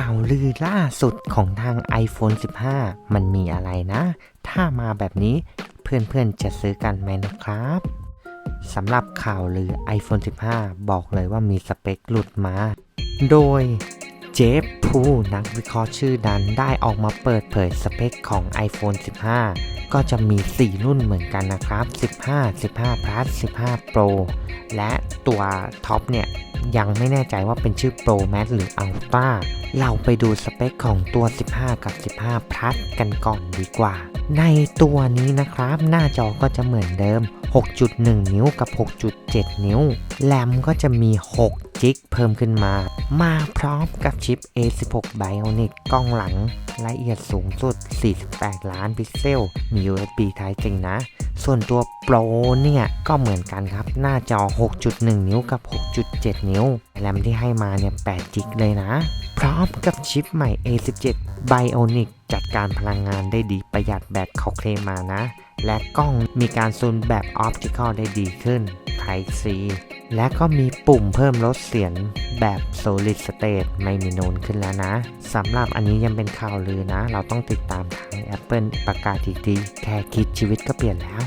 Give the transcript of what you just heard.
ข่าวลือล่าสุดของทาง iPhone 15 มันมีอะไรนะ ถ้ามาแบบนี้เพื่อนๆจะซื้อกันไหมนะครับสำหรับข่าวลือ iPhone 15 บอกเลยว่ามีสเปคหลุดมา โดยเจฟพูนักวิเคราะห์ชื่อดังได้ออกมาเปิดเผยสเปคของ iPhone 15 ก็จะมี 4 รุ่นเหมือนกันนะครับ 15 15 plus 15 Pro และตัวท็อปเนี่ยยังไม่แน่ใจว่าเป็นชื่อ Pro Max หรือ Ultra เราไปดูสเปคของตัว 15 กับ 15 plus กันก่อนดีกว่า ในตัวนี้นะครับ หน้าจอก็จะเหมือนเดิม 6.1 นิ้วกับ 6.7 นิ้ว แรมก็จะมี 6 จิกเพิ่มขึ้นมา มาพร้อมกับชิป A16 Bionic กล้องหลัง ละเอียดสูงสุด 48 ล้านพิกเซล มี USB Type C นะ ส่วนตัว Pro เนี่ย ก็เหมือนกันครับ หน้าจอ 6.1 นิ้วกับ 6.7 นิ้ว แรมที่ให้มาเนี่ย8จิกเลยนะ พร้อมกับชิปใหม่ A17 Bionic จัดการพลังงานได้ดีประหยัดแบตเขาเคลมมานะ และกล้องมีการซูมแบบออ t ติคอลได้ดีขึ้น Type C และก็มีปุ่มเพิ่มลดเสียงแบบ Solid State ไม่มีโนนขึ้นแล้วนะสำหรับอันนี้ยังเป็นข่าวลือนะ เราต้องติดตามทาง Apple ประกาศอีกทีแค่คิดชีวิตก็เปลี่ยนแล้ว